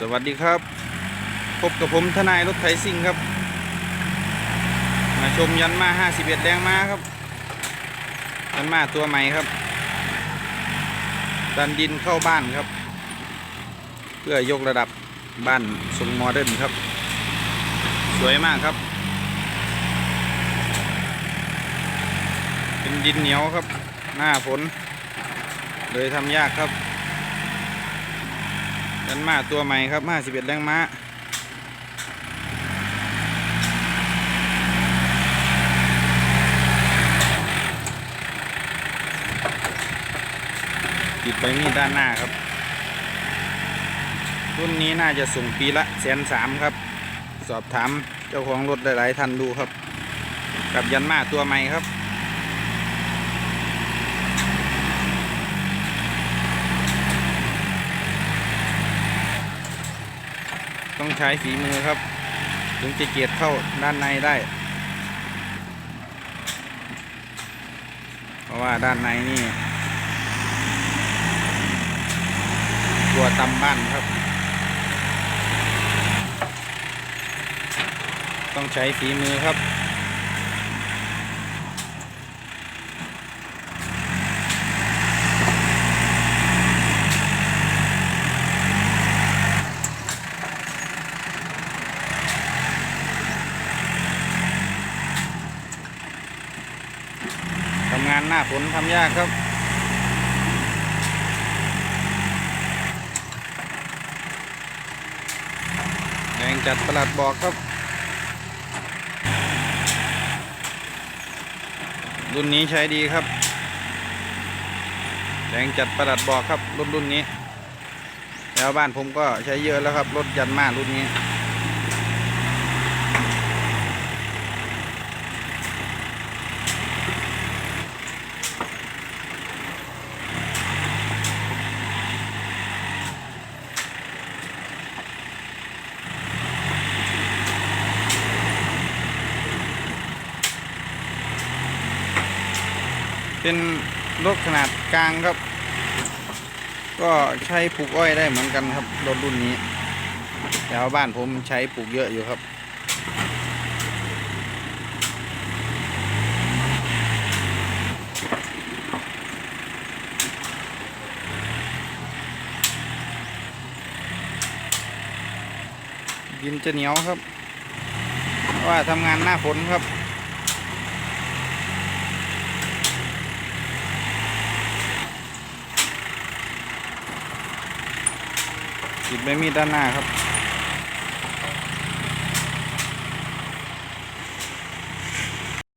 สวัสดีครับ พบกับผมทนายรถไถซิ่งครับ มาชมยันมา 51แรงมาครับ ยันมาตัวใหม่ครับ ดันดินเข้าบ้านครับ เพื่อยกระดับบ้านทรงโมเดิร์นครับ สวยมากครับ เป็นดินเหนียวครับ หน้าฝน เลยทำยากครับ ยันมาตัวใหม่ครับ 51 แรงม้าติดไปมีดด้านหน้าครับ รุ่นนี้น่าจะส่งปีละแสนสามครับ สอบถามเจ้าของรถหลาย ๆ ท่านดูครับ กับยันมาตัวใหม่ครับ ต้องใช้ฝีมือครับ ถึงจะเกียดเข้าด้านในได้ เพราะว่าด้านในนี่ ตัวตำบ้านครับ ต้องใช้ฝีมือครับานหน้าฝนทำยากครับแรงจัดประหลัดบอกครับ รุ่นนี้ใช้ดีครับแรงจัดประหลัดบอกครับรุ่นรุ่นนี้ แล้วบ้านผมก็ใช้เยอะแล้วครับ รถยันมารุ่นนี้ เป็นรถขนาดกลางครับ ก็ใช้ปลูกอ้อยได้เหมือนกันครับรถรุ่นนี้แต่ว่าบ้านผมใช้ปลูกเยอะอยู่ครับ ดินจะเหนียวครับ ว่าทำงานหน้าฝนครับ ติดใบมีดด้านหน้าครับ